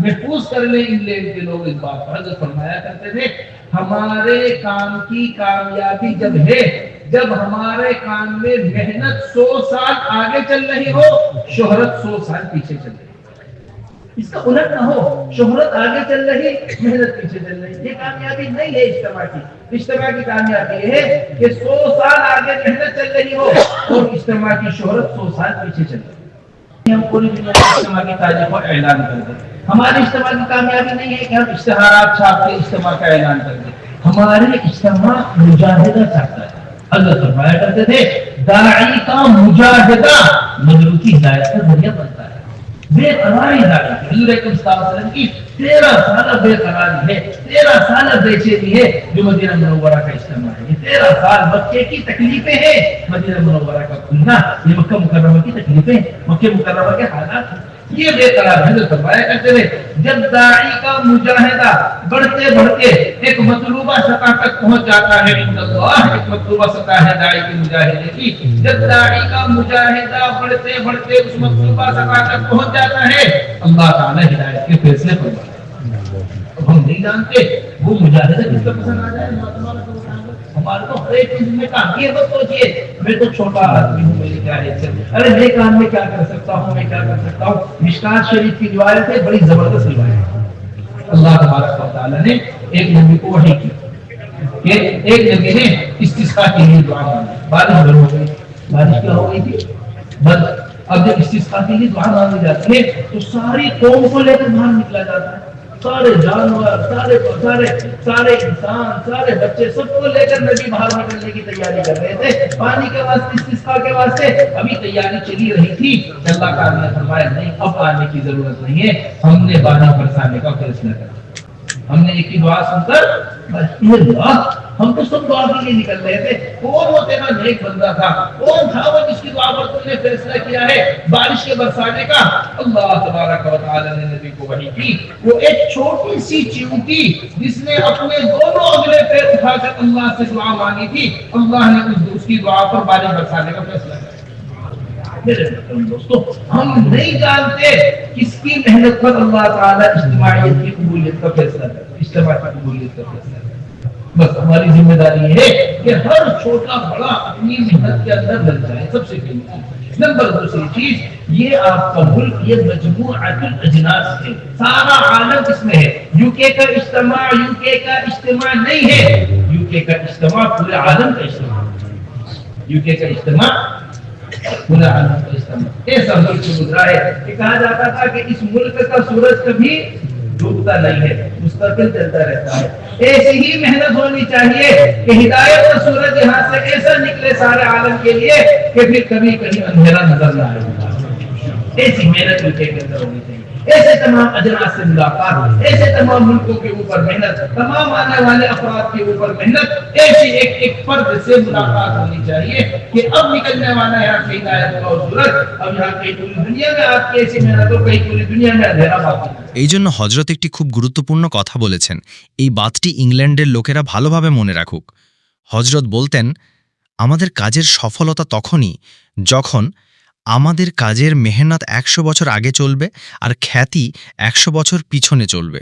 محفوظ کر لیں انگلینڈ کے لوگ اس بات پر حضرت فرمایا کرتے تھے۔ ہمارے کام کی کامیابی جب ہے، جب ہمارے کام میں محنت سو سال آگے چل رہی ہو، شہرت سو سال پیچھے چل رہی اس کا الٹ نہ ہو، شہرت آگے چل رہی، محنت پیچھے چل رہی۔ یہ کامیابی نہیں ہے اجتماع کی۔ اجتماع کی کامیابی ہے کہ سو سال آگے محنت چل رہی ہو اور اجتماع کی شہرت سو سال پیچھے چل رہی۔ ہم پوری دنیا اجتماع کی تاریخ کو اعلان کر دیں۔ ہمارے اجتماع کی کامیابی نہیں ہے کہ ہم اشتہارات چھاپ کے اجتماع کا اعلان کر دیں۔ ہمارے اجتماع مجاہدہ چاہتا ہے۔ اللہ فرمایا کرتے تھے، داعی کا مجاہدہ مجرو کی ہدایت کا ذریعہ بنتا ہے۔ بے قراری داعی حضور اکرم صلی اللہ علیہ وسلم کی تیرہ سالہ بے قراری ہے، تیرہ سالہ بے چینی ہے جو مدینہ منورہ کا اجتماع ہے۔ یہ تیرہ سال مکے کی تکلیفیں ہیں۔ مدینہ منورہ کا کھلنا، یہ مکہ مکرمہ کی تکلیفیں مکہ مکرمہ کے حالات ہیں۔ یہ بے قرار ہے جو فرمایا کرتے تھے، جب داعی کا مجاہدہ بڑھتے بڑھتے ایک مطلوبہ سطح تک پہنچ جاتا ہے اللہ ایک مطلوبہ سطح ہے داعی کی مجاہدے کی۔ جب داعی کا مجاہدہ بڑھتے بڑھتے اس مطلوبہ سطح تک پہنچ جاتا ہے، اللہ تعالیٰ ہدایت کے فیصلے پر ہم نہیں جانتے، وہ مجاہدہ کس کا پسند آ جائے بڑی زبردست اللہ تبارک تعالیٰ نے ایک نبی کو وہی کی ایک نبی نے استثا کے لیے دعا مانگی۔ بارش بھر ہو گئی۔ بارش کیا ہو گئی تھی؟ بس اب جب استثقاء کے لیے دعا مانگی جاتی ہے، تو ساری قوم کو لے کر باہر نکلا جاتا ہے۔ سارے جانور، سارے سارے سارے انسان، سارے بچے سب کو لے کر نبی باہر نکلنے کی تیاری کر رہے تھے۔ پانی کے واسطے استفا کے واسطے ابھی تیاری چلی رہی تھی۔ اللہ کا نے فرمایا، نہیں، اب آنے کی ضرورت نہیں ہے۔ ہم نے بانا برسانے کا فیصلہ کرا ہم نے ایک ہی دعا سن کر اللہ ہم تو سب دعا کر کے نکل رہے تھے۔ کون وہ تیرا نیک بندہ تھا؟ کون تھا وہ جس کی دعا پر تم نے فیصلہ کیا ہے؟ بارش کے برسانے کا۔ اللہ تبارک و تعالی نے نبی کو وحی کی۔ وہ ایک چھوٹی سی چیونٹی جس نے اپنے دونوں اگلے پیر اٹھا کر اللہ سے دعا مانگی تھی۔ اللہ نے اس کی دعا پر بارش برسانے کا فیصلہ کیا۔ میرے محترم دوستو، ہم نہیں جانتے کس کی محنت پر اللہ تعالیٰ اجتماعیت کی قبولیت کا فیصلہ کرتا ہے، اجتماع کی قبولیت کا فیصلہ کرتا ہے۔ بس ہماری ذمہ داری ہے کہ ہر چھوٹا بڑا اپنی محنت کے اندر لگ جائے، سب سے قیمتی نمبر دوسری چیز، یہ آپ کا ملک، یہ مجموع عقل اجناس ہے۔ سارا عالم اس میں ہے۔ یو کے کا اجتماع، یو کے کا اجتماع نہیں ہے۔ یو کے کا اجتماع پورے عالم کا اجتماع۔ یو کے کا اجتماع گناہ کو اسلام گزرا ہے۔ کہ کہا جاتا تھا کہ اس ملک کا سورج کبھی ڈوبتا نہیں ہے، مستقل چلتا رہتا ہے۔ ایسی ہی محنت ہونی چاہیے کہ ہدایت کا سورج یہاں سے ایسا نکلے سارے عالم کے لیے کہ پھر کبھی کہیں اندھیرا نظر نہ آئے۔ ایسی محنت ملک کے اندر ہونی چاہیے۔ ऐसे तमाम अजनास से मुलाकात ऐसे तमाम मुल्कों के ऊपर मेहनत तमाम आने वाले अफराद के ऊपर मेहनत ऐसी एक एक फर्द से मुलाकात होनी चाहिए कि अब निकलने वाला है यहाँ से हिदायत का और सूरज अब यहाँ कहीं पूरी दुनिया में आपकी ऐसी मेहनत हो कहीं पूरी दुनिया में अंधेरा बाकी है। এই জন্য হজরত একটি খুব গুরুত্বপূর্ণ কথা বলেছেন এই বাতটি ইংল্যান্ডের লোকেরা ভালোভাবে মনে রাখুক হজরত বলতেন আমাদের কাজের সফলতা তখনই যখন আমাদের কাজের মেহনত একশো বছর আগে চলবে আর খ্যাতি একশো বছর পিছনে চলবে।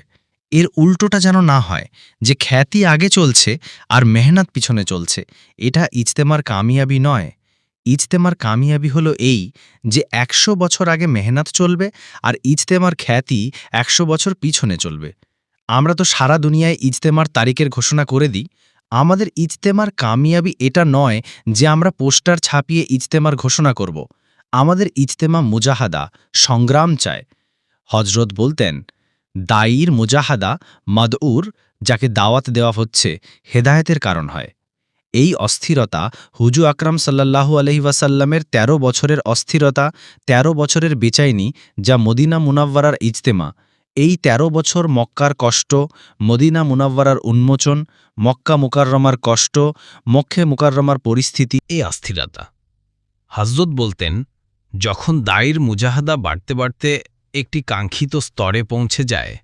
এর উল্টোটা যেন না হয়, যে খ্যাতি আগে চলছে আর মেহনত পিছনে চলছে, এটা ইজতেমার কামিয়াবি নয়। ইজতেমার কামিয়াবি হলো এই যে একশো বছর আগে মেহনত চলবে আর ইজতেমার খ্যাতি একশো বছর পিছনে চলবে। আমরা তো সারা দুনিয়ায় ইজতেমার তারিখের ঘোষণা করে দিই। আমাদের ইজতেমার কামিয়াবি এটা নয় যে আমরা পোস্টার ছাপিয়ে ইজতেমার ঘোষণা করব। আমাদের ইজতেমা মুজাহাদা, সংগ্রাম চায়। হজরত বলতেন, দায়ীর মুজাহাদা মাদউর, যাকে দাওয়াত দেওয়া হচ্ছে, হেদায়েতের কারণ হয়। এই অস্থিরতা হুজু আকরাম আলহি ওয়াসাল্লামের ১৩ বছরের অস্থিরতা ১৩ বছরের বেচাইনি যা মদিনা মুনাব্বারার ইজতেমা। এই ১৩ বছর মক্কার কষ্ট, মদিনা মুনাব্বারার উন্মোচন, মক্কা মুকাররমার কষ্ট মক্ষে মুকাররমার পরিস্থিতি, এই অস্থিরতা। হজরত বলতেন যখন দায়ের মুজাহাদা বাড়তে বাড়তে একটি কাঙ্ক্ষিত স্তরে পৌঁছে যায়,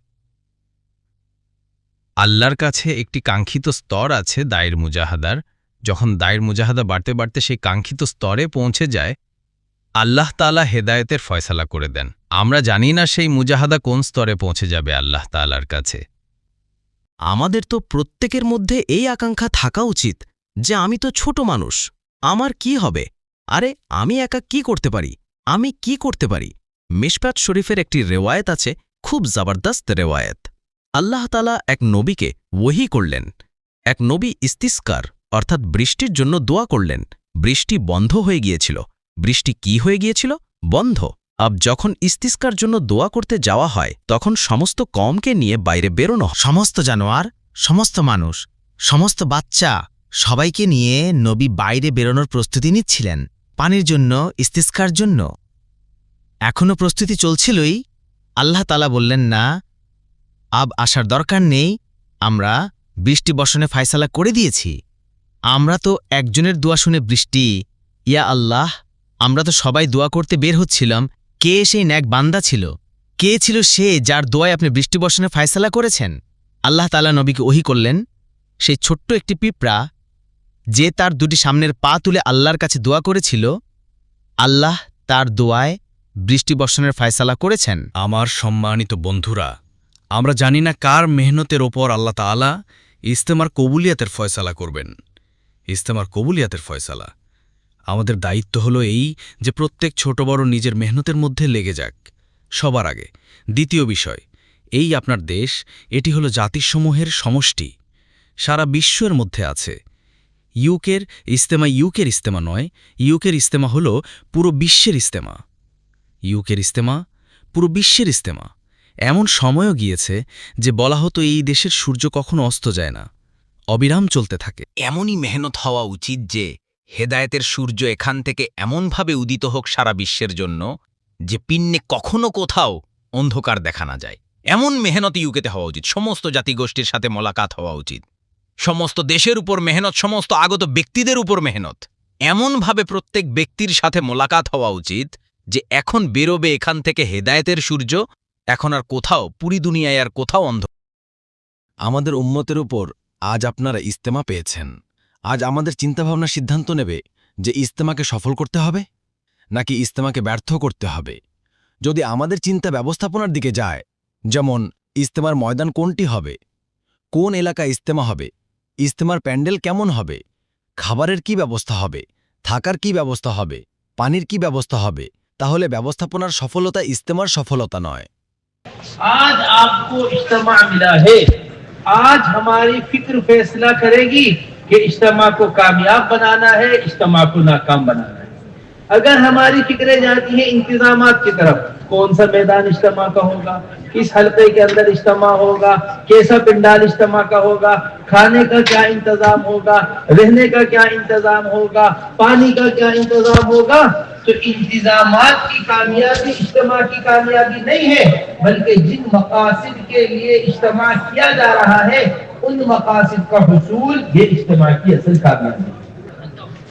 আল্লাহর কাছে একটি কাঙ্ক্ষিত স্তর আছে দায়ের মুজাহাদার। যখন দায়ের মুজাহাদা বাড়তে বাড়তে সেই কাঙ্ক্ষিত স্তরে পৌঁছে যায়, আল্লাহ তালা হেদায়েতের ফয়সালা করে দেন। আমরা জানি না সেই মুজাহাদা কোন স্তরে পৌঁছে যাবে আল্লাহ তালার কাছে। আমাদের তো প্রত্যেকের মধ্যে এই আকাঙ্ক্ষা থাকা উচিত যে আমি তো ছোট মানুষ, আমার কি হবে? আরে, আমি একা কি করতে পারি? আমি কি করতে পারি? মিশপাত শরীফের একটি রেওয়ায়েত আছে, খুব জবরদস্ত রেওয়ায়েত। আল্লাহ তালা এক নবীকে ওহি করলেন। এক নবী ইস্তিস্কার, অর্থাৎ বৃষ্টির জন্য দোয়া করলেন। বৃষ্টি বন্ধ হয়ে গিয়েছিল। বৃষ্টি কি হয়ে গিয়েছিল? বন্ধ। আব যখন ইস্তিস্কার জন্য দোয়া করতে যাওয়া হয়, তখন সমস্ত কমকে নিয়ে বাইরে বেরোনো। সমস্ত জানোয়ার, সমস্ত মানুষ, সমস্ত বাচ্চা, সবাইকে নিয়ে নবী বাইরে বেরোনোর প্রস্তুতি নিচ্ছিলেন। পানির জন্য, ইস্তিস্কার জন্য? এখনও প্রস্তুতি চলছিলই? আল্লাহ তালা বললেন, না, আব আসার দরকার নেই। আমরা বৃষ্টি বর্ষণে ফায়সালা করে দিয়েছি। আমরা তো একজনের দোয়া শুনে বৃষ্টি। ইয়া আল্লাহ, আমরা তো সবাই দোয়া করতে বের হচ্ছিলাম। কে সেই ন্যাক বান্দা ছিল? কে ছিল সে যার দোয়ায় আপনি বৃষ্টি বর্ষণে ফায়সালা করেছেন? আল্লাহ তালা নবীকে ওহি করলেন। সেই ছোট্ট একটি পিঁপড়া যে তার দুটি সামনের পা তুলে আল্লাহর কাছে দোয়া করেছিল, আল্লাহ তার দোয়ায় বৃষ্টি বর্ষণের ফায়সালা করেছেন। আমার সম্মানিত বন্ধুরা, আমরা জানি না কার মেহনতের ওপর আল্লাহ তাআলা ইস্তেমার কবুলিয়াতের ফয়সালা করবেন। ইস্তেমার কবুলিয়াতের ফয়সালা। আমাদের দায়িত্ব হলো এই যে প্রত্যেক ছোট বড় নিজের মেহনতের মধ্যে লেগে যাক। সবার আগে দ্বিতীয় বিষয়, এই আপনার দেশ, এটি হলো জাতিসমূহের সমষ্টি। সারা বিশ্বের মধ্যে আছে। ইউকের ইস্তেমা ইউকের ইস্তেমা নয়, ইউকের ইস্তেমা হলো পুরো বিশ্বের ইস্তেমা ইউকের ইস্তেমা পুরো বিশ্বের ইস্তেমা এমন সময়ও গিয়েছে যে বলা হতো এই দেশের সূর্য কখনো অস্ত যায় না, অবিরাম চলতে থাকে। এমনই মেহনত হওয়া উচিত যে হেদায়েতের সূর্য এখান থেকে এমনভাবে উদিত হোক সারা বিশ্বের জন্য যে পিন্নে কখনো কোথাও অন্ধকার দেখা না যায়। এমন মেহনত ইউকেতে হওয়া উচিত, সমস্ত জাতিগোষ্ঠীর সাথে মোলাকাত হওয়া উচিত। সমস্ত দেশের উপর মেহনত, সমস্ত আগত ব্যক্তিদের উপর মেহনত। এমনভাবে প্রত্যেক ব্যক্তির সাথে মোলাকাত হওয়া উচিত যে এখন বেরোবে এখান থেকে হেদায়েতের সূর্য, এখন আর কোথাও, পুরি দুনিয়ায় আর কোথাও অন্ধ আমাদের উম্মতের উপর আজ আপনারা ইস্তেমা পেয়েছেন। আজ আমাদের চিন্তাভাবনা সিদ্ধান্ত নেবে যে ইস্তেমাকে সফল করতে হবে নাকি ইস্তেমাকে ব্যর্থ করতে হবে। যদি আমাদের চিন্তা ব্যবস্থাপনার দিকে যায়, যেমন ইস্তেমার ময়দান কোনটি হবে? কোন এলাকা ইস্তেমা হবে? ইস্তেমার প্যান্ডেল কেমন হবে খাবারের কি ব্যবস্থা হবে থাকার কি ব্যবস্থা হবে পানির কি ব্যবস্থা হবে তাহলে ব্যবস্থাপনার সফলতা ইস্তেমার সফলতা নয় आज आपको इज्तमा मिला है आज हमारी फिक्र फैसला करेगी कि इज्तमा को कामयाब बनाना है इज्तमा को नाकाम बनाना اگر ہماری فکریں جاتی ہیں انتظامات کی طرف، کون سا میدان اجتماع کا ہوگا؟ کس حلقے کے اندر اجتماع ہوگا؟ کیسا پنڈال اجتماع کا ہوگا؟ کھانے کا کیا انتظام ہوگا؟ رہنے کا کیا انتظام ہوگا؟ پانی کا کیا انتظام ہوگا؟ تو انتظامات کی کامیابی، اجتماع کی کامیابی نہیں ہے، بلکہ جن مقاصد کے لیے اجتماع کیا جا رہا ہے، ان مقاصد کا حصول یہ اجتماع کی اصل کامیابی ہے۔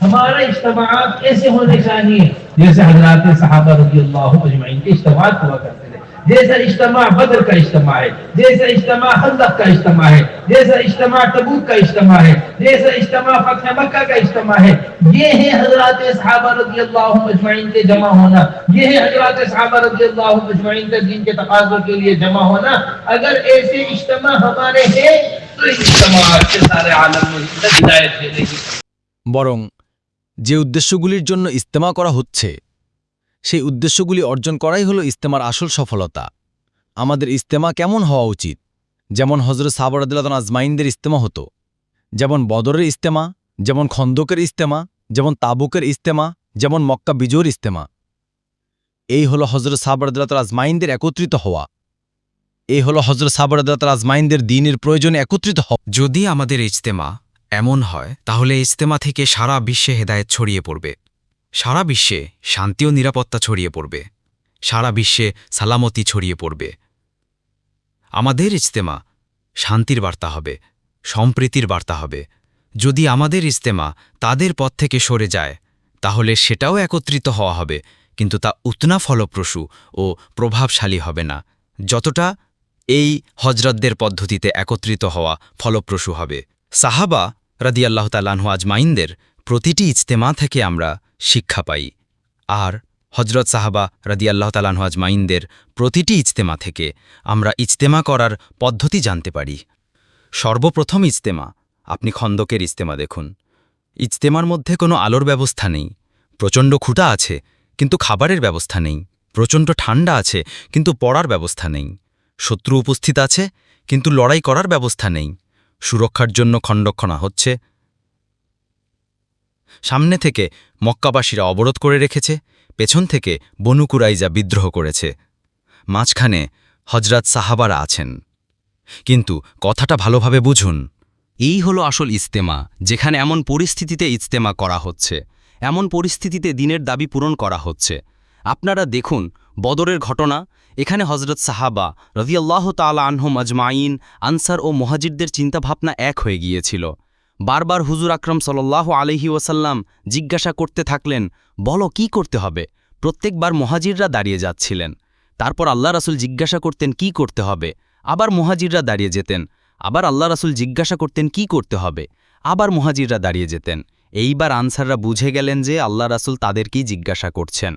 ہمارا اجتماعات کیسے ہونے چاہیے؟ جیسے حضرات صحابہ رضی اللہ اجمعین کے اجتماع ہوا کرتے تھے۔ جیسا اجتماع بدر کا اجتماع ہے، جیسا اجتماع خندق کا اجتماع ہے، جیسا اجتماع تبوک کا اجتماع ہے، جیسا اجتماع فتح مکہ کا اجتماع ہے، یہ ہے حضرات صحابہ رضی اللہ اجمعین کے جمع ہونا۔ یہ ہے حضرات صحابہ رضی اللہ اجمعین کے دین کے تقاضوں کے لیے جمع ہونا۔ اگر ایسے اجتماع ہمارے ہیں، تو اجتماع اجتماعات سارے عالم میں ہدایت دے دے گی برنگ যে উদ্দেশ্যগুলির জন্য ইস্তেমা করা হচ্ছে, সেই উদ্দেশ্যগুলি অর্জন করাই হলো ইস্তেমার আসল সফলতা। আমাদের ইস্তেমা কেমন হওয়া উচিত? যেমন হজরত সাবরাদিল্লাতন আজমাইনদের ইস্তেমা হতো, যেমন বদরের ইস্তেমা, যেমন খন্দকের ইস্তেমা, যেমন তাবুকের ইস্তেমা, যেমন মক্কা বিজোর ইস্তেমা। এই হলো হজরত সাবরাদিল্লাতন আজমাইনদের একত্রিত হওয়া। এই হলো হজরত সাবরাদিল্লাতন আজমাইনদের দিনের প্রয়োজনে একত্রিত হওয়া। যদি আমাদের ইজতেমা এমন হয়, তাহলে ইজতেমা থেকে সারা বিশ্বে হেদায়েত ছড়িয়ে পড়বে। সারা বিশ্বে শান্তি ও নিরাপত্তা ছড়িয়ে পড়বে। সারা বিশ্বে সালামতি ছড়িয়ে পড়বে। আমাদের ইজতেমা শান্তির বার্তা হবে, সম্প্রীতির বার্তা হবে। যদি আমাদের ইজতেমা তাদের পথ থেকে সরে যায়, তাহলে সেটাও একত্রিত হওয়া হবে, কিন্তু তা উতনা ফলপ্রসূ ও প্রভাবশালী হবে না। যতটা এই হজরতদের পদ্ধতিতে একত্রিত হওয়া ফলপ্রসূ হবে। সাহাবা রাদিয়াল্লাহ তালানহু আজমাইনদের প্রতিটি ইজতেমা থেকে আমরা শিক্ষা পাই। আর হজরত সাহাবা রাদিয়াল্লাহ তালাহ আজমাইনদের প্রতিটি ইজতেমা থেকে আমরা ইজতেমা করার পদ্ধতি জানতে পারি। সর্বপ্রথম ইজতেমা, আপনি খন্দকের ইজতেমা দেখুন। ইজতেমার মধ্যে কোনো আলোর ব্যবস্থা নেই। প্রচণ্ড খুঁটা আছে, কিন্তু খাবারের ব্যবস্থা নেই। প্রচণ্ড ঠান্ডা আছে, কিন্তু পড়ার ব্যবস্থা নেই। শত্রু উপস্থিত আছে, কিন্তু লড়াই করার ব্যবস্থা নেই। সুরক্ষার জন্য খণ্ডক্ষণা হচ্ছে। সামনে থেকে মক্কাবাসীরা অবরোধ করে রেখেছে, পেছন থেকে বনু কুরাইজা বিদ্রোহ করেছে। মাঝখানে হজরত সাহাবারা আছেন। কিন্তু কথাটা ভালোভাবে বুঝুন, এই হলো আসল ইজতেমা, যেখানে এমন পরিস্থিতিতে ইজতেমা করা হচ্ছে, এমন পরিস্থিতিতে দিনের দাবি পূরণ করা হচ্ছে। আপনারা দেখুন, বদরের ঘটনা এখানে হজরত সাহাবা রদিয়াল্লাহ তালা আনহম আজমাইন, আনসার ও মহাজিরদের চিন্তাভাবনা এক হয়ে গিয়েছিল। বারবার হুজুর আকরম সাল্লাহ আলহি ওসাল্লাম জিজ্ঞাসা করতে থাকলেন, বলো, কি করতে হবে? প্রত্যেকবার মহাজিররা দাঁড়িয়ে যাচ্ছিলেন। তারপর আল্লাহ রাসুল জিজ্ঞাসা করতেন, কি করতে হবে? আবার মহাজিররা দাঁড়িয়ে যেতেন। আবার আল্লাহ রাসুল জিজ্ঞাসা করতেন, কি করতে হবে? আবার মহাজিররা দাঁড়িয়ে যেতেন। এইবার আনসাররা বুঝে গেলেন যে আল্লাহ রাসুল তাদেরকেই জিজ্ঞাসা করছেন।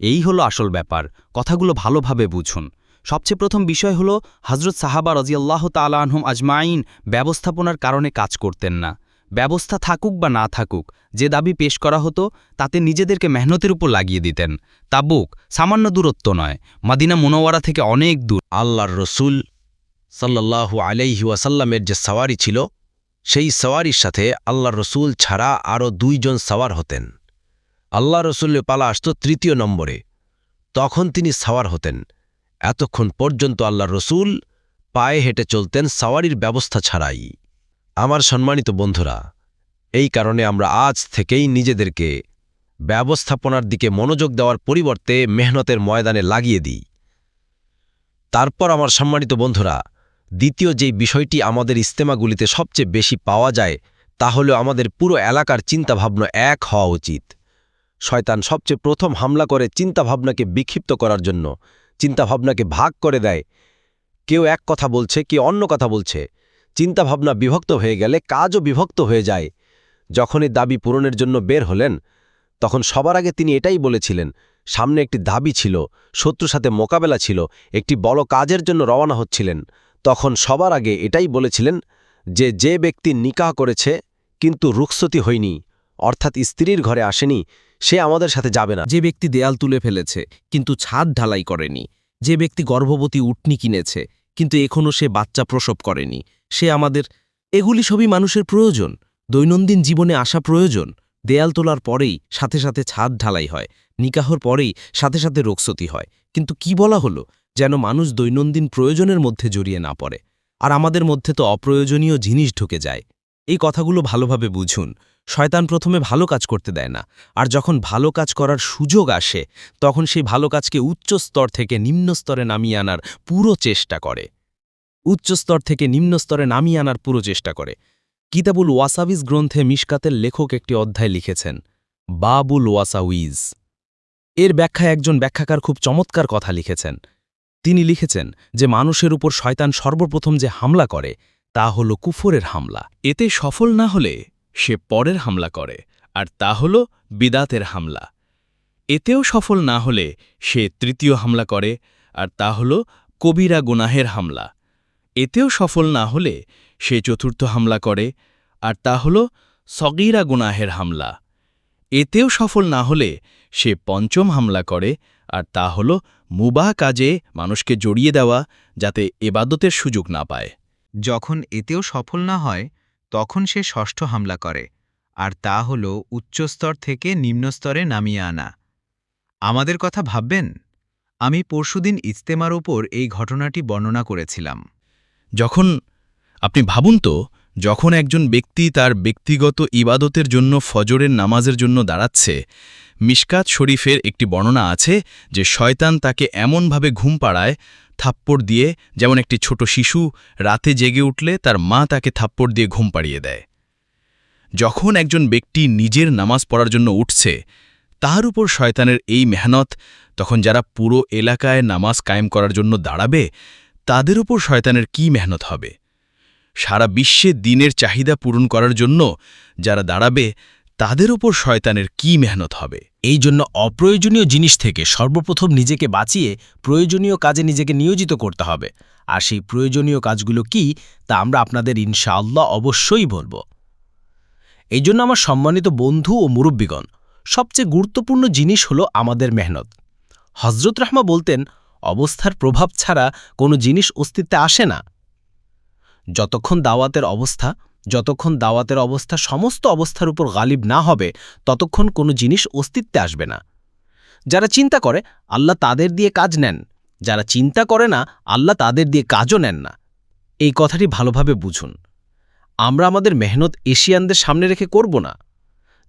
এই হলো আসল ব্যাপার, কথাগুলো ভালোভাবে বুঝুন। সবচেয়ে প্রথম বিষয় হলো হজরত সাহাবা রজিয়াল্লাহ তালা আনহুম আজমাইন ব্যবস্থাপনার কারণে কাজ করতেন না। ব্যবস্থা থাকুক বা না থাকুক, যে দাবি পেশ করা হতো, তাতে নিজেদেরকে মেহনতের উপর লাগিয়ে দিতেন। তাবুক সামান্য দূরত্ব নয়, মাদিনা মোনোয়ারা থেকে অনেক দূর। আল্লাহর রসুল সাল্লাল্লাহু আলাইহি ওয়াসাল্লামের যে সাওয়ারি ছিল, সেই সাওয়ারির সাথে আল্লাহর রসুল ছাড়া আরও দুইজন সাওয়ার হতেন। আল্লাহ রসুলের পালা আসত তৃতীয় নম্বরে। তখন তিনি সাওয়ার হতেন। এতক্ষণ পর্যন্ত আল্লাহ রসুল পায়ে হেঁটে চলতেন সাওয়ারির ব্যবস্থা ছাড়াই। আমার সম্মানিত বন্ধুরা, এই কারণে আমরা আজ থেকেই নিজেদেরকে ব্যবস্থাপনার দিকে মনোযোগ দেওয়ার পরিবর্তে মেহনতের ময়দানে লাগিয়ে দিই। তারপর আমার সম্মানিত বন্ধুরা, দ্বিতীয় যেই বিষয়টি আমাদের ইস্তেমাগুলিতে সবচেয়ে বেশি পাওয়া যায়, তা হল আমাদের পুরো এলাকার চিন্তাভাবনা এক হওয়া উচিত। শয়তান সবচেয়ে প্রথম হামলা করে চিন্তাভাবনাকে বিক্ষিপ্ত করার জন্য। চিন্তাভাবনাকে ভাগ করে দেয়। কেউ এক কথা বলছে কে অন্য কথা বলছে। চিন্তাভাবনা বিভক্ত হয়ে গেলে কাজও বিভক্ত হয়ে যায়। যখনই দাবি পূরণের জন্য বের হলেন, তখন সবার আগে তিনি এটাই বলেছিলেন, সামনে একটি দাবি ছিল, শত্রুর সাথে মোকাবেলা ছিল, একটি বড় কাজের জন্য রওনা হচ্ছিলেন। তখন সবার আগে এটাই বলেছিলেন যে যে ব্যক্তি নিকাহ করেছে, কিন্তু রুখসতি হয়নি, অর্থাৎ স্ত্রীর ঘরে আসেনি সে আমাদের সাথে যাবে না। যে ব্যক্তি দেয়াল তুলে ফেলেছে, কিন্তু ছাদ ঢালাই করেনি। যে ব্যক্তি গর্ভবতী উটনি কিনেছে, কিন্তু এখনও সে বাচ্চা প্রসব করেনি। সে আমাদের, এগুলি সবই মানুষের প্রয়োজন। দৈনন্দিন জীবনে আসা প্রয়োজন। দেয়াল তোলার পরেই সাথে সাথে ছাদ ঢালাই হয়। নিকাহর পরেই সাথে সাথে রোগসতি হয়। কিন্তু কি বলা হলো? যেন মানুষ দৈনন্দিন প্রয়োজনের মধ্যে জড়িয়ে না পড়ে। আর আমাদের মধ্যে তো অপ্রয়োজনীয় জিনিস ঢুকে যায়। এই কথাগুলো ভালোভাবে বুঝুন। শয়তান প্রথমে ভালো কাজ করতে দেয় না, আর যখন ভালো কাজ করার সুযোগ আসে, তখন সেই ভালো কাজকে উচ্চ স্তর থেকে নিম্ন স্তরে নামিয়ে আনার পুরো চেষ্টা করে। উচ্চ স্তর থেকে নিম্ন স্তরে নামিয়ে আনার পুরো চেষ্টা করে। কিতাবুল ওয়াসাবিজ গ্রন্থে মিশকাতের লেখক একটি অধ্যায় লিখেছেন, বাবুল ওয়াসাউইজ এর ব্যাখ্যায় একজন ব্যাখ্যাকার খুব চমৎকার কথা লিখেছেন। তিনি লিখেছেন যে, মানুষের উপর শয়তান সর্বপ্রথম যে হামলা করে, তা হল কুফরের হামলা। এতে সফল না হলে সে পরের হামলা করে, আর তা হল বিদাতের হামলা। এতেও সফল না হলে সে তৃতীয় হামলা করে, আর তা হল কবিরা গুনাহের হামলা। এতেও সফল না হলে সে চতুর্থ হামলা করে, আর তা হল সগীরা গুনাহের হামলা। এতেও সফল না হলে সে পঞ্চম হামলা করে, আর তা হল মুবাহ কাজে মানুষকে জড়িয়ে দেওয়া যাতে এবাদতের সুযোগ না পায়। যখন এতেও সফল না হয় তখন সে ষষ্ঠ হামলা করে, আর তা হল উচ্চস্তর থেকে নিম্নস্তরে নামিয়ে আনা। আমাদের কথা ভাববেন? আমি পরশুদিন ইজতেমার ওপর এই ঘটনাটি বর্ণনা করেছিলাম। যখন, আপনি ভাবুন তো, যখন একজন ব্যক্তি তার ব্যক্তিগত ইবাদতের জন্য ফজরের নামাজের জন্য দাঁড়াচ্ছে, মিশকাত শরীফের একটি বর্ণনা আছে যে শয়তান তাকে এমনভাবে ঘুম পাড়ায় থাপ্পড় দিয়ে যেমন একটি ছোট শিশু রাতে জেগে উঠলে তার মা তাকে থাপ্পড় দিয়ে ঘুম পাড়িয়ে দেয়। যখন একজন ব্যক্তি নিজের নামাজ পড়ার জন্য উঠছে, তার উপর শয়তানের এই মেহনত, তখন যারা পুরো এলাকায় নামাজ কায়েম করার জন্য দাঁড়াবে, তাদের উপর শয়তানের কি মেহনত হবে? সারা বিশ্বে দিনের চাহিদা পূরণ করার জন্য যারা দাঁড়াবে তাদের ওপর শয়তানের কি মেহনত হবে? এই জন্য অপ্রয়োজনীয় জিনিস থেকে সর্বপ্রথম নিজেকে বাঁচিয়ে প্রয়োজনীয় কাজে নিজেকে নিয়োজিত করতে হবে। আর সেই প্রয়োজনীয় কাজগুলো কি, তা আমরা আপনাদের ইনশাআল্লাহ অবশ্যই বলব। এই জন্য আমার সম্মানিত বন্ধু ও মুরব্বীগণ, সবচেয়ে গুরুত্বপূর্ণ জিনিস হলো আমাদের মেহনত। হজরত রাহমা বলতেন, অবস্থার প্রভাব ছাড়া কোনো জিনিস অস্তিত্বে আসে না। যতক্ষণ দাওয়াতের অবস্থা যতক্ষণ দাওয়াতের অবস্থা সমস্ত অবস্থার উপর গালিব না হবে, ততক্ষণ কোনো জিনিস অস্তিত্বে আসবে না। যারা চিন্তা করে, আল্লাহ তাদের দিয়ে কাজ নেন। যারা চিন্তা করে না, আল্লাহ তাদের দিয়ে কাজও নেন না। এই কথাটি ভালোভাবে বুঝুন। আমরা আমাদের মেহনত এশিয়ানদের সামনে রেখে করব না।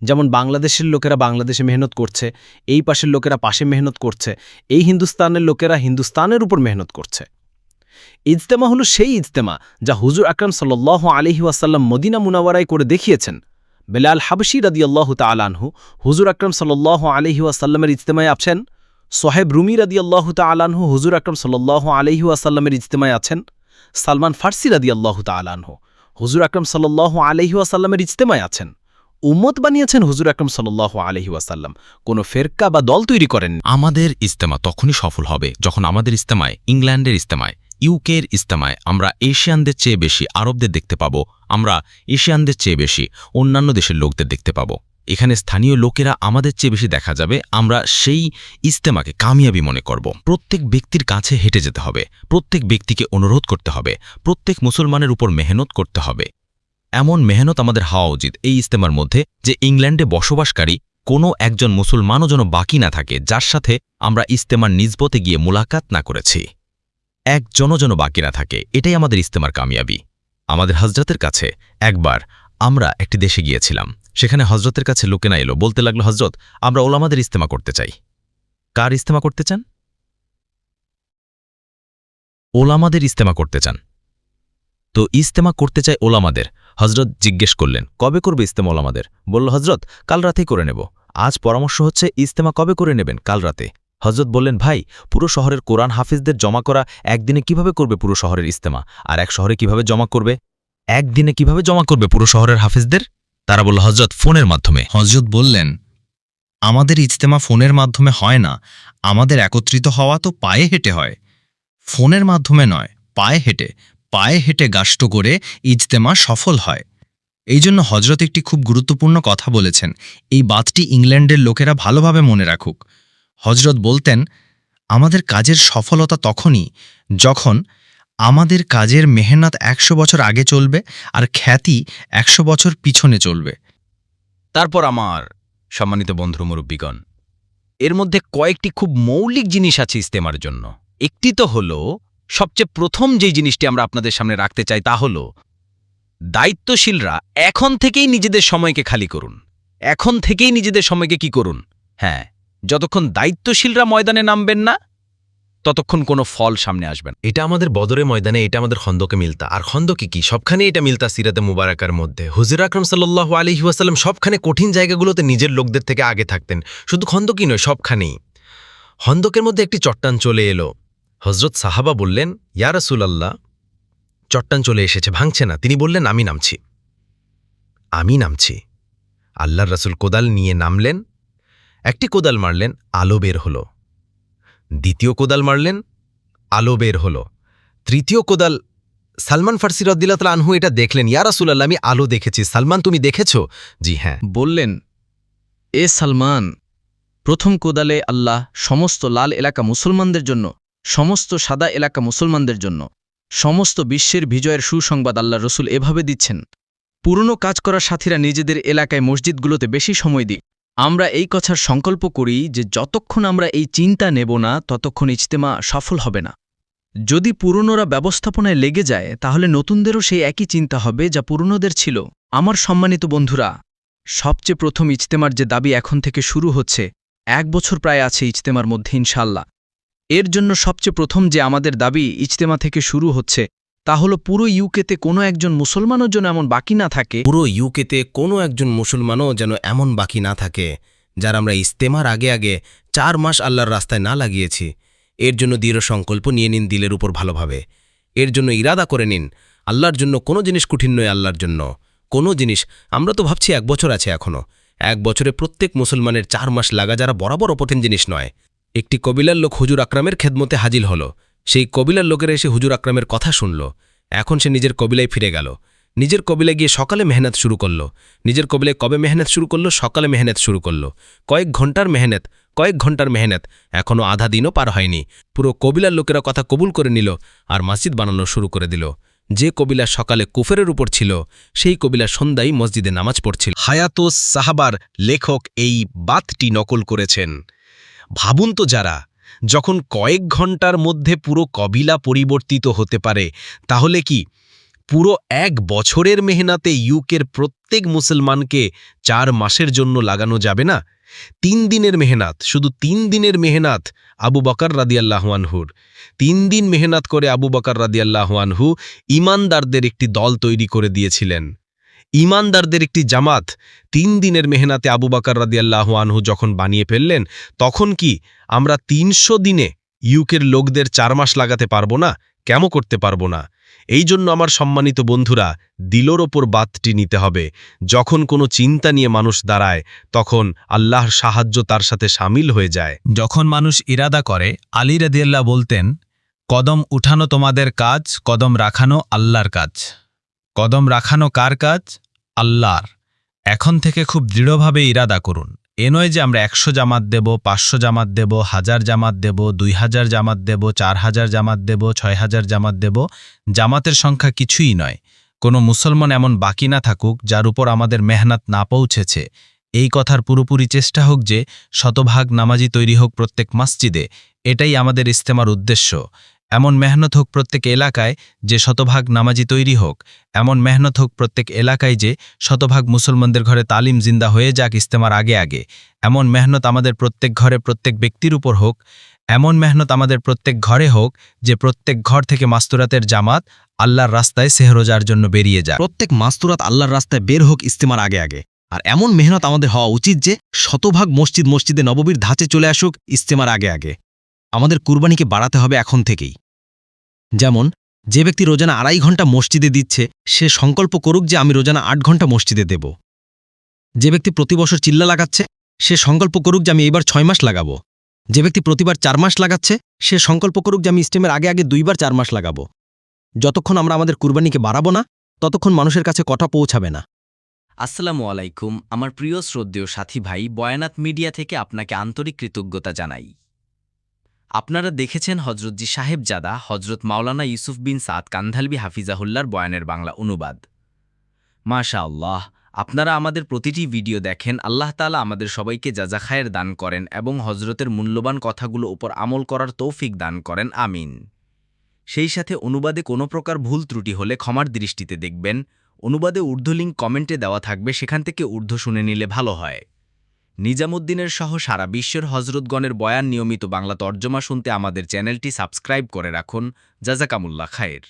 যেমন বাংলাদেশের লোকেরা বাংলাদেশে মেহনত করছে, এই পাশের লোকেরা পাশে মেহনত করছে, এই হিন্দুস্তানের লোকেরা হিন্দুস্তানের উপর মেহনত করছে। ইজতেমা হলো সেই ইজতেমা যা হুজুর আকরাম সাল্লাহ আলহি ওয়াসাল্লাম মদিনা মুনাওয়ারায় করে দেখিয়েছেন। বেলাল হাবশি রাদিয়াল্লাহু তালানহু হুজুর আকরাম সাল্লাহ আলহি ওয়াসাল্লামের ইজতেমায় আছেন। সোহেব রুমি রাদিয়াল্লাহু তালানহু হুজুর আকরাম সাল্লাহ আলহি ওয়াসাল্লামের ইজতেমায় আছেন। সালমান ফার্সি রাদিয়াল্লাহু তালানহু হুজুর আকরাম সাল্লাহ আলহি ওয়াসাল্লামের ইজতেমায় আছেন। উম্মত বানিয়েছেন হুজুর আকরাম সাল্লাহ আলহি ওয়াসাল্লাম। কোনো ফেরকা বা দল তৈরি করেন আমাদের ইস্তেমা তখনই সফল হবে যখন আমাদের ইস্তেমায় ইংল্যান্ডের ইস্তেমায় ইউকের ইস্তেমায় আমরা এশিয়ানদের চেয়ে বেশি, আরবদের দেখতে পাব। আমরা এশিয়ানদের চেয়ে বেশি, অন্যান্য দেশের লোকদের দেখতে পাব। এখানে স্থানীয় লোকেরা আমাদের চেয়ে বেশি দেখা যাবে, আমরা সেই ইস্তেমাকে কামিয়াবি মনে করব। প্রত্যেক ব্যক্তির কাছে হেঁটে যেতে হবে, প্রত্যেক ব্যক্তিকে অনুরোধ করতে হবে, প্রত্যেক মুসলমানের উপর মেহনত করতে হবে। এমন মেহনত আমাদের হওয়া উচিত এই ইস্তেমার মধ্যে যে ইংল্যান্ডে বসবাসকারী কোনো একজন মুসলমানও যেন বাকি না থাকে, যার সাথে আমরা ইস্তেমার নিজবতে গিয়ে মোলাকাত না করেছি। একজনও যেন বাকি না থাকে। এটাই আমাদের ইস্তেমার কামিয়াবি। আমাদের হজরতের কাছে একবার আমরা একটি দেশে গিয়েছিলাম। সেখানে হজরতের কাছে লোকেনা এলো। বলতে লাগল হজরত আমরা ওলামাদের ইস্তেমা করতে চাই। কার ইস্তেমা করতে চান? ওলামাদের ইস্তেমা করতে চান। তো ইস্তেমা করতে চায় ওলামাদের। হজরত জিজ্ঞেস করলেন, কবে করবে ইস্তেমা ওলামাদের? বলল হজরত কাল রাতেই করে নেব। আজ পরামর্শ হচ্ছে ইস্তেমা কবে করে নেবেন? কাল রাতে। হজরত বললেন, ভাই, পুরো শহরের কোরআন হাফিজদের জমা করা একদিনে কীভাবে করবে পুরো শহরের ইস্তেমা আর এক শহরে কীভাবে জমা করবে? একদিনে কীভাবে জমা করবে পুরো শহরের হাফিজদের? তারা বলল হজরত ফোনের মাধ্যমে। হজরত বললেন, আমাদের ইজতেমা ফোনের মাধ্যমে হয় না। আমাদের একত্রিত হওয়া তো পায়ে হেঁটে হয়। ফোনের মাধ্যমে নয়, পায়ে হেঁটে। পায়ে হেঁটে গাষ্ট করে ইজতেমা সফল হয়। এই জন্য হজরত একটি খুব গুরুত্বপূর্ণ কথা বলেছেন। এই বাতটি ইংল্যান্ডের লোকেরা ভালোভাবে মনে রাখুক। হজরত বলতেন, আমাদের কাজের সফলতা তখনই যখন আমাদের কাজের মেহনত একশো বছর আগে চলবে আর খ্যাতি একশো বছর পিছনে চলবে। তারপর আমার সম্মানিত বন্ধু মুরব্বীগণ, এর মধ্যে কয়েকটি খুব মৌলিক জিনিস আছে ইস্তেমার জন্য। একটি তো হল, সবচেয়ে প্রথম যেই জিনিসটি আমরা আপনাদের সামনে রাখতে চাই তা হল, দায়িত্বশীলরা এখন থেকেই নিজেদের সময়কে খালি করুন। এখন থেকেই নিজেদের সময়কে কি করুন? হ্যাঁ যতক্ষণ দায়িত্বশীলরা ময়দানে নামবেন না, ততক্ষণ কোনো ফল সামনে আসবেন এটা আমাদের বদরে ময়দানে, এটা আমাদের খন্দকে মিলতা। আর খন্দকে কি? সবখানে এটা মিলতা সিরাতে মুবারাকার মধ্যে। হুজুর আকরম সাল্লাহ আলহি ওয়াসাল্লাম সবখানে কঠিন জায়গাগুলোতে নিজের লোকদের থেকে আগে থাকতেন। শুধু খন্দকই নয়, সবখানেই। খন্দকের মধ্যে একটি চট্টান চলে এলো। হজরত সাহাবা বললেন, ইয়া রাসূলাল্লাহ, চট্টান চলে এসেছে, ভাঙছে না। তিনি বললেন, আমি নামছি। আমি নামছি? আল্লাহর রাসূল কোদাল নিয়ে নামলেন। একটি কোদাল মারলেন, আলো বের হলো। দ্বিতীয় কোদাল মারলেন, আলো বের হল। তৃতীয় কোদাল, সালমান ফার্সি রদ্দিল্লা আনহু এটা দেখলেন, ইয়া রাসূলাল্লাহ, আমি আলো দেখেছি। সালমান, তুমি দেখেছ? জি হ্যাঁ। বললেন, এ সালমান, প্রথম কোদালে আল্লাহ সমস্ত লাল এলাকা মুসলমানদের জন্য, সমস্ত সাদা এলাকা মুসলমানদের জন্য, সমস্ত বিশ্বের বিজয়ের সুসংবাদ আল্লাহ রসুল এভাবে দিচ্ছেন। পুরনো কাজ করা সাথীরা নিজেদের এলাকায় মসজিদগুলোতে বেশি সময় দিক। আমরা এই কথার সংকল্প করি যে যতক্ষণ আমরা এই চিন্তা নেব না, ততক্ষণ ইজতেমা সফল হবে না। যদি পুরনোরা ব্যবস্থাপনায় লেগে যায়, তাহলে নতুনদেরও সেই একই চিন্তা হবে যা পুরনোদের ছিল। আমার সম্মানিত বন্ধুরা, সবচেয়ে প্রথম ইজতেমার যে দাবি এখন থেকে শুরু হচ্ছে, এক বছর প্রায় আছে ইজতেমার মধ্যে ইনশাল্লাহ এর জন্য সবচেয়ে প্রথম যে আমাদের দাবি ইজতেমা থেকে শুরু হচ্ছে তা হল পুরো ইউকেতে কোনো একজন মুসলমানও যেন এমন বাকি না থাকে। পুরো ইউকেতে কোনো একজন মুসলমানও যেন এমন বাকি না থাকে, যার আমরা ইস্তেমার আগে আগে চার মাস আল্লাহর রাস্তায় না লাগিয়েছি। এর জন্য দৃঢ় সংকল্প নিয়ে নিন দিলের উপর ভালোভাবে। এর জন্য ইরাদা করে নিন, আল্লাহর জন্য কোনো জিনিস কঠিন নয় আল্লাহর জন্য। কোনো জিনিস, আমরা তো ভাবছি এক বছর আছে এখনও এক বছরে প্রত্যেক মুসলমানের চার মাস লাগা যারা বরাবর অপঠিন জিনিস নয়। একটি কবিলার লোক হুজুর আকরামের খেদমতে হাজির হল। সেই কবিলার লোকেরা এসে হুজুর আকরামের কথা শুনল। এখন সে নিজের কবিলায় ফিরে গেল। নিজের কবিলায় গিয়ে সকালে মেহনত শুরু করল। নিজের কবিলায় কবে মেহনত শুরু করল? সকালে মেহনত শুরু করল। কয়েক ঘণ্টার মেহনত, কয়েক ঘণ্টার মেহনত এখনও আধা দিনও পার হয়নি। পুরো কবিলার লোকেরা কথা কবুল করে নিল আর মসজিদ বানানো শুরু করে দিল। যে কবিলা সকালে কুফেরের উপর ছিল, সেই কবিলা সন্ধ্যায় মসজিদে নামাজ পড়ছিল। হায়াতুস সাহাবার লেখক এই বাতটি নকল করেছেন। ভাবুন তো যারা যখন কয়েক ঘণ্টার মধ্যে পুরো কবিলা পরিবর্তিত হতে পারে, তাহলে কি পুরো এক বছরের মেহনাতে ইউকের প্রত্যেক মুসলমানকে চার মাসের জন্য লাগানো যাবে না? তিন দিনের মেহনাত, শুধু তিন দিনের মেহনাত আবু বকর রাদিয়াল্লাহুয়ানহুর তিন দিন মেহনাত করে আবু বকর রাদিয়াল্লাহুয়ানহু ইমানদারদের একটি দল তৈরি করে দিয়েছিলেন। ইমানদারদের একটি জামাত তিন দিনের মেহনাতে আবু বকর রাদিয়াল্লাহুয়ানহু যখন বানিয়ে ফেললেন, তখন কি আমরা তিনশো দিনে ইউকের লোকদের চার মাস লাগাতে পারব না? কেমন করতে পারব না? এই জন্য আমার সম্মানিত বন্ধুরা, দিলোর ওপর বাতটি নিতে হবে। যখন কোনো চিন্তা নিয়ে মানুষ দাঁড়ায়, তখন আল্লাহর সাহায্য তার সাথে সামিল হয়ে যায়। যখন মানুষ ইরাদা করে, আলী রাদিয়াল্লাহ বলতেন, কদম উঠানো তোমাদের কাজ, কদম রাখানো আল্লাহর কাজ। কদম রাখানো কার কাজ? আল্লাহর। এখন থেকে খুব দৃঢ়ভাবে ইরাদা করুন। এ নয় যে আমরা একশো জামাত দেব, পাঁচশো জামাত দেব, হাজার জামাত দেব, দুই হাজার জামাত দেব, চার হাজার জামাত দেব, ছয় হাজার জামাত দেব। জামাতের সংখ্যা কিছুই নয়। কোনো মুসলমান এমন বাকি না থাকুক, যার উপর আমাদের মেহনত না পৌঁছেছে। এই কথার পুরোপুরি চেষ্টা হোক যে, শতভাগ নামাজি তৈরি হোক প্রত্যেক মসজিদে। এটাই আমাদের ইস্তেমার উদ্দেশ্য। এমন মেহনত হোক প্রত্যেক এলাকায় যে শতভাগ নামাজি তৈরি হোক, এমন মেহনত হোক প্রত্যেক এলাকায় যে শতভাগ মুসলমানদের ঘরে তালিম জিন্দা হয়ে যাক ইস্তেমার আগে আগে। এমন মেহনত আমাদের প্রত্যেক ঘরে প্রত্যেক ব্যক্তির উপর হোক, এমন মেহনত আমাদের প্রত্যেক ঘরে হোক যে প্রত্যেক ঘর থেকে মাস্তুরাতের জামাত আল্লাহর রাস্তায় সেহরোজার জন্য বেরিয়ে যায় প্রত্যেক মাস্তুরাত আল্লাহর রাস্তায় বের হোক ইস্তেমার আগে আগে। আর এমন মেহনত আমাদের হওয়া উচিত যে শতভাগ মসজিদ মসজিদে নববীর ধাঁচে চলে আসুক ইস্তেমার আগে আগে। আমাদের কুরবানিকে বাড়াতে হবে এখন থেকেই। যেমন, যে ব্যক্তি রোজানা আড়াই ঘণ্টা মসজিদে দিচ্ছে, সে সংকল্প করুক যে আমি রোজানা আট ঘণ্টা মসজিদে দেব। যে ব্যক্তি প্রতি বছর চিল্লা লাগাচ্ছে, সে সংকল্প করুক যে আমি এবার ছয় মাস লাগাবো। যে ব্যক্তি প্রতিবার চার মাস লাগাচ্ছে, সে সংকল্প করুক যে আমি ইস্টেমের আগে আগে দুইবার চার মাস লাগাবো। যতক্ষণ আমরা আমাদের কুরবানিকে বাড়াবো না, ততক্ষণ মানুষের কাছে কথা পৌঁছাবে না। আসসালামু আলাইকুম, আমার প্রিয় শ্রদ্ধেয় সাথী ভাই বয়ানাত মিডিয়া থেকে আপনাকে আন্তরিক কৃতজ্ঞতা জানাই। আপনারা দেখেছেন হজরতজি সাহেবজাদা হজরত মাওলানা ইউসুফ বিন সাদ কান্ধালবি হাফিজাহুল্লার বয়ানের বাংলা অনুবাদ। মাশা আল্লাহ আপনারা আমাদের প্রতিটি ভিডিও দেখেন, আল্লাহ তালা আমাদের সবাইকে যাজাখায়ের দান করেন এবং হজরতের মূল্যবান কথাগুলো উপর আমল করার তৌফিক দান করেন, আমিন। সেই সাথে অনুবাদে কোনো প্রকার ভুল ত্রুটি হলে ক্ষমার দৃষ্টিতে দেখবেন, অনুবাদে ঊর্ধ্ব লিঙ্ক কমেন্টে দেওয়া থাকবে, সেখান থেকে ঊর্ধ্ব শুনে নিলে ভালো হয়। নিজামুদ্দিনের সহ সারা বিশ্বের হজরতগণের বয়ান নিয়মিত বাংলা তর্জমা শুনতে আমাদের চ্যানেলটি সাবস্ক্রাইব করে রাখুন। জাজাকামুল্লা খায়ের।